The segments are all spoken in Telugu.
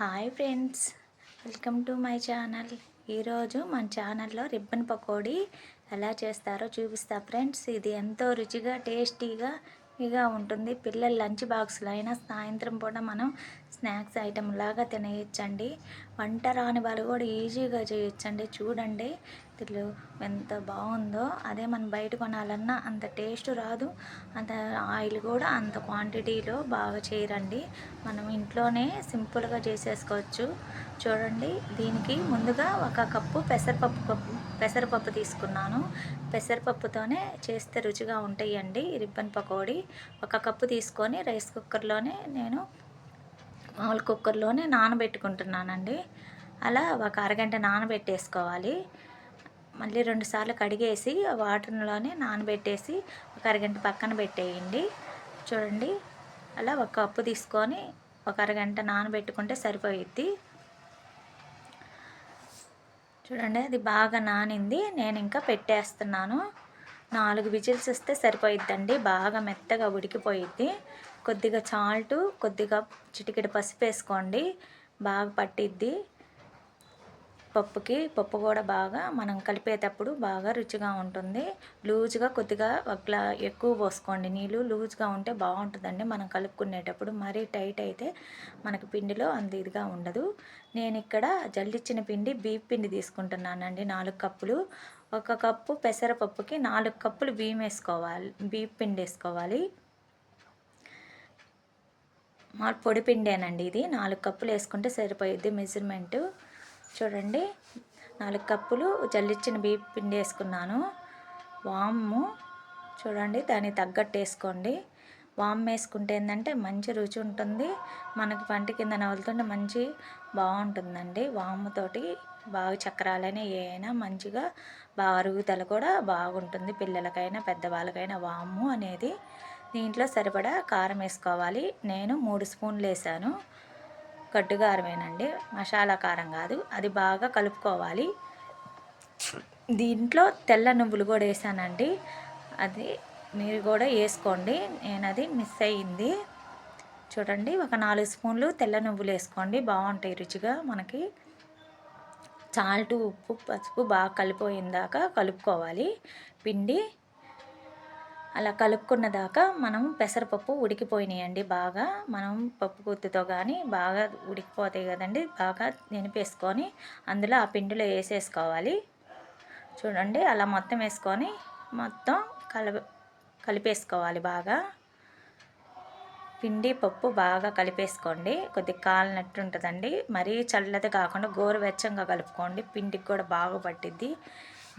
Hi friends welcome to my channel. ఈరోజు మన ఛానల్లో రిబ్బన్ పకోడీ ఎలా చేస్తారో చూపిస్తా ఫ్రెండ్స్. ఇది ఎంతో రుచిగా టేస్టీగా ఇగా ఉంటుంది. పిల్లల లంచ్ బాక్స్లో అయినా సాయంత్రం పూట మనం స్నాక్స్ ఐటెం లాగా తినేయచ్చండి. వంట రాని వాళ్ళు కూడా ఈజీగా చేయొచ్చండి. చూడండి ఇట్లు ఎంత బాగుందో అదే మనం బయట కొనాలన్నా అంత టేస్ట్ రాదు. అంత ఆయిల్ కూడా అంత క్వాంటిటీలో బాగా చేయరండి. మనం ఇంట్లోనే సింపుల్గా చేసేసుకోవచ్చు. చూడండి దీనికి ముందుగా ఒక కప్పు పెసరపప్పు కప్పు పెసరపప్పు తీసుకున్నాను. పెసరపప్పుతోనే చేస్తే రుచిగా ఉంటాయండి రిబ్బన్ పకోడీ. ఒక కప్పు తీసుకొని రైస్ కుక్కర్లోనే నేను మామూలు కుక్కర్లోనే నానబెట్టుకుంటున్నానండి. అలా ఒక అరగంట నానబెట్టేసుకోవాలి. మళ్ళీ రెండుసార్లు కడిగేసి వాటర్లోనే నానబెట్టేసి ఒక అరగంట పక్కన పెట్టేయండి. చూడండి. అలా ఒక కప్పు తీసుకొని ఒక అరగంట నానబెట్టుకుంటే సరిపోయిద్ది. చూడండి అది బాగా నానింది. నేను ఇంకా పెట్టేస్తున్నాను. నాలుగు విజిల్స్ వస్తే సరిపోయిద్దండి. బాగా మెత్తగా ఉడికిపోయిద్ది. కొద్దిగా చాల్టు కొద్దిగా చిటికెడు పసుపు వేసుకోండి. బాగా పట్టిద్ది. పప్పుకి పప్పు కూడా బాగా మనం కలిపేటప్పుడు బాగా రుచిగా ఉంటుంది. లూజ్గా కొద్దిగా ఒక ఎక్కువ పోసుకోండి. నీళ్ళు లూజ్గా ఉంటే బాగుంటుందండి. మనం కలుపుకునేటప్పుడు మరీ టైట్ అయితే మనకు పిండిలో అంత ఇదిగా ఉండదు. నేను ఇక్కడ జల్లిచ్చిన పిండి బీప్ పిండి తీసుకుంటున్నానండి. నాలుగు కప్పులు. ఒక కప్పు పెసరపప్పుకి నాలుగు కప్పులు బియ్యం వేసుకోవాలి. బీప్ పిండి వేసుకోవాలి. మా పొడి పిండేనండి ఇది. నాలుగు కప్పులు వేసుకుంటే సరిపోయిద్ది మెజర్మెంటు. చూడండి. నాలుగు కప్పులు జల్లిచ్చిన బియ్యం పిండి వేసుకున్నాను. వాము చూడండి దానికి తగ్గట్టు వేసుకోండి. వామ్ వేసుకుంటే ఏంటంటే మంచి రుచి ఉంటుంది. మనకి పంట కింద నవ్వులుతుంటే మంచి బాగుంటుందండి. వాముతోటి బాగా చక్రాలైనా ఏమైనా మంచిగా బాగా అరుగుదల కూడా బాగుంటుంది. పిల్లలకైనా పెద్దవాళ్ళకైనా వాము అనేది. దీంట్లో సరిపడా కారం వేసుకోవాలి. నేను మూడు స్పూన్లు వేసాను. కట్టుగారమేనండి. మసాలా కారం కాదు. అది బాగా కలుపుకోవాలి. దీంట్లో తెల్ల నువ్వులు కూడా వేసానండి. అది మీరు కూడా వేసుకోండి. నేను అది మిస్ అయ్యింది. చూడండి ఒక నాలుగు స్పూన్లు తెల్ల నువ్వులు వేసుకోండి. బాగుంటాయి రుచిగా మనకి. సాల్ట్ ఉప్పు పసుపు బాగా కలిపోయిందాక కలుపుకోవాలి. పిండి అలా కలుపుకున్న దాకా మనం పెసరపప్పు ఉడికిపోయినాయండి బాగా. మనం పప్పు గుత్తితో కానీ బాగా ఉడికిపోతాయి కదండి బాగా నినిపేసుకొని అందులో ఆ పిండిలో వేసేసుకోవాలి. చూడండి అలా మొత్తం వేసుకొని మొత్తం కలప కలిపేసుకోవాలి బాగా. పిండి పప్పు బాగా కలిపేసుకోండి. కొద్దిగా కాలినట్టు ఉంటుందండి. మరీ చల్లది కాకుండా గోరువెచ్చంగా కలుపుకోండి. పిండికి కూడా బాగా పట్టిద్ది.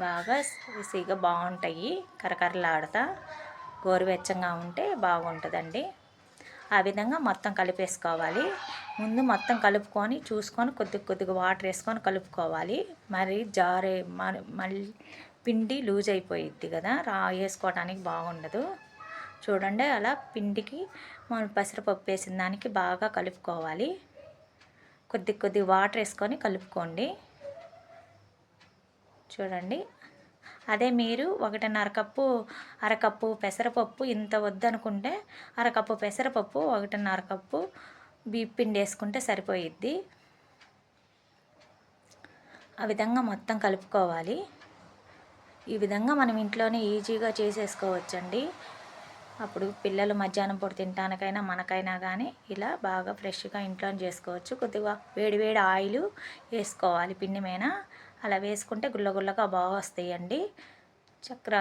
బాగా స్పైసీగా బాగుంటాయి. కరకరలాడతా. గోరువెచ్చంగా ఉంటే బాగుంటుందండి. ఆ విధంగా మొత్తం కలిపేసుకోవాలి. ముందు మొత్తం కలుపుకొని చూసుకొని కొద్ది కొద్దిగా వాటర్ వేసుకొని కలుపుకోవాలి. మరి జారే మళ్ళీ పిండి లూజ్ అయిపోయిద్ది కదా రా వేసుకోవడానికి బాగుండదు. చూడండి అలా పిండికి మనం పెసరపప్పు వేసిన దానికి బాగా కలుపుకోవాలి. కొద్ది కొద్ది వాటర్ వేసుకొని కలుపుకోండి. చూడండి. అదే మీరు ఒకటిన్నర కప్పు అరకప్పు పెసరపప్పు ఇంత వద్దనుకుంటే అరకప్పు పెసరపప్పు ఒకటిన్నర కప్పు బీప్ పిండి వేసుకుంటే సరిపోయిద్ది. ఆ విధంగా మొత్తం కలుపుకోవాలి. ఈ విధంగా మనం ఇంట్లోనే ఈజీగా చేసేసుకోవచ్చండి. అప్పుడు పిల్లలు మధ్యాహ్నం పూట తినటానికైనా మనకైనా కానీ ఇలా బాగా ఫ్రెష్గా ఇంట్లో చేసుకోవచ్చు. కొద్దిగా వేడి వేడి ఆయిల్ వేసుకోవాలి పిండి మీద. అలా వేసుకుంటే గుల్లగుల్లగా బాగా వస్తాయండి. చక్ర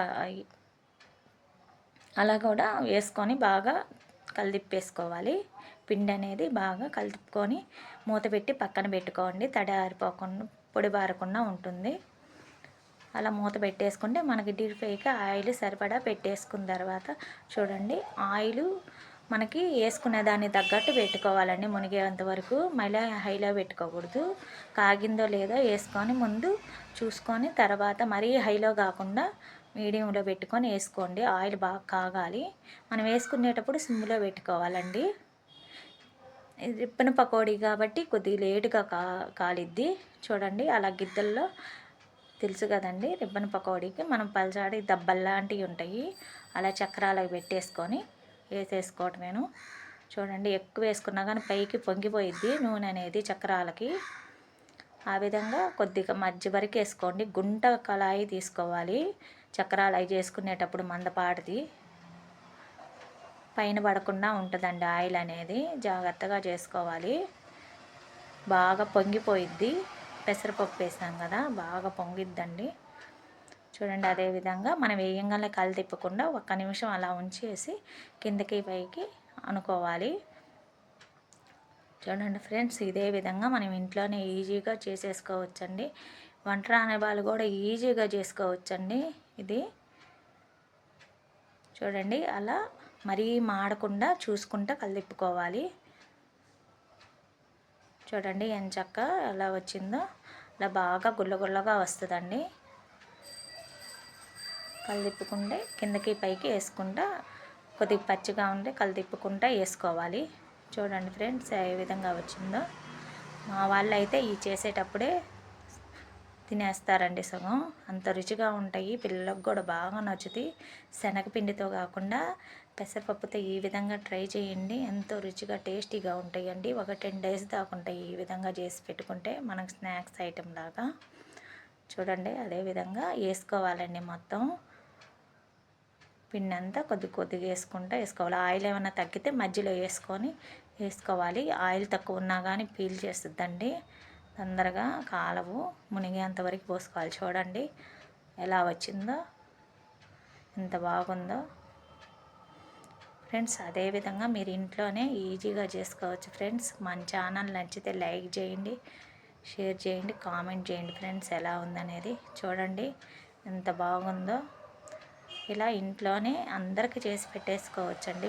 అలా కూడా వేసుకొని బాగా కలిదిప్పేసుకోవాలి. పిండి అనేది బాగా కలుపుకొని మూత పెట్టి పక్కన పెట్టుకోండి. తడి ఆరిపోకుండా పొడి బారకుండా ఉంటుంది. అలా మూత పెట్టేసుకుంటే మనకి డీప్ ఫ్రైకి ఆయిల్ సరిపడా పెట్టేసుకున్న తర్వాత చూడండి ఆయిల్ మనకి వేసుకునే దాన్ని తగ్గట్టు పెట్టుకోవాలండి. మునిగేంత వరకు మళ్ళీ హైలో పెట్టుకోకూడదు. కాగిందో లేదో వేసుకొని ముందు చూసుకొని తర్వాత మరీ హైలో కాకుండా మీడియంలో పెట్టుకొని వేసుకోండి. ఆయిల్ బాగా కాగాలి. మనం వేసుకునేటప్పుడు సిమ్లో పెట్టుకోవాలండి. రిప్పన పకోడీ కాబట్టి కొద్దిగా లేటుగా కా కాలిద్ది. చూడండి అలా గిద్దల్లో తెలుసు కదండి రిబ్బన్ పకోడీకి మనం పలచాడి దబ్బల్లాంటివి ఉంటాయి. అలా చక్రాలకు పెట్టేసుకొని వేసేసుకోవటం నేను. చూడండి ఎక్కువ వేసుకున్నా కానీ పైకి పొంగిపోయిద్ది నూనె అనేది చక్రాలకి. ఆ విధంగా కొద్దిగా మధ్య వరకు వేసుకోండి. గుంట కళాయి తీసుకోవాలి. చక్రాలు అవి చేసుకునేటప్పుడు మందపాటిది. పైన పడకుండా ఉంటుందండి ఆయిల్ అనేది. జాగ్రత్తగా చేసుకోవాలి. బాగా పొంగిపోయిద్ది. పెసరపప్పు వేసాం కదా బాగా పొంగిద్దండి. చూడండి అదేవిధంగా మనం వేయంగానే కళ్ళు తిప్పకుండా ఒక్క నిమిషం అలా ఉంచేసి కిందకి పైకి అనుకోవాలి. చూడండి ఫ్రెండ్స్ ఇదే విధంగా మనం ఇంట్లోనే ఈజీగా చేసేసుకోవచ్చండి. వంట రాని వాళ్ళు కూడా ఈజీగా చేసుకోవచ్చండి ఇది. చూడండి అలా మరీ మాడకుండా చూసుకుంటూ కలిపుకోవాలి చూడండి ఎంచక్క ఎలా వచ్చిందో. అలా బాగా గుల్లగుల్లగా వస్తుందండి. కళ్ళు తిప్పుకుంటే కిందకి పైకి వేసుకుంటా కొద్దిగా పచ్చిగా ఉంటే కలిపుకుంటా వేసుకోవాలి. చూడండి ఫ్రెండ్స్ ఏ విధంగా వచ్చిందో. మా వాళ్ళు అయితే ఈ చేసేటప్పుడే తినేస్తారండి సగం. అంత రుచిగా ఉంటాయి. పిల్లలకు కూడా బాగా నచ్చుతాయి. శనగపిండితో కాకుండా పెసరపప్పుతో ఈ విధంగా ట్రై చేయండి. ఎంతో రుచిగా టేస్టీగా ఉంటాయండి. ఒక టెన్ డేస్ దాకా ఉంటాయి ఈ విధంగా చేసి పెట్టుకుంటే మనకు స్నాక్స్ ఐటెం లాగా. చూడండి అదే విధంగా వేసుకోవాలండి మొత్తం. పిండి అంతా కొద్ది కొద్దిగా వేసుకుంటూ వేసుకోవాలి. ఆయిల్ ఏమైనా తగ్గితే మధ్యలో వేసుకొని వేసుకోవాలి. ఆయిల్ తక్కువ ఉన్నా కానీ పీల్ చేస్తుందండి. తొందరగా కాలవు మునిగేంతవరకు పోసుకోవాలి. చూడండి ఎలా వచ్చిందో ఎంత బాగుందో. ఫ్రెండ్స్ అదేవిధంగా మీరు ఇంట్లోనే ఈజీగా చేసుకోవచ్చు ఫ్రెండ్స్. మన ఛానల్ నచ్చితే లైక్ చేయండి షేర్ చేయండి కామెంట్ చేయండి ఫ్రెండ్స్. ఎలా ఉందనేది చూడండి. ఎంత బాగుందో. ఇలా ఇంట్లోనే అందరికీ చేసి పెట్టేసుకోవచ్చండి.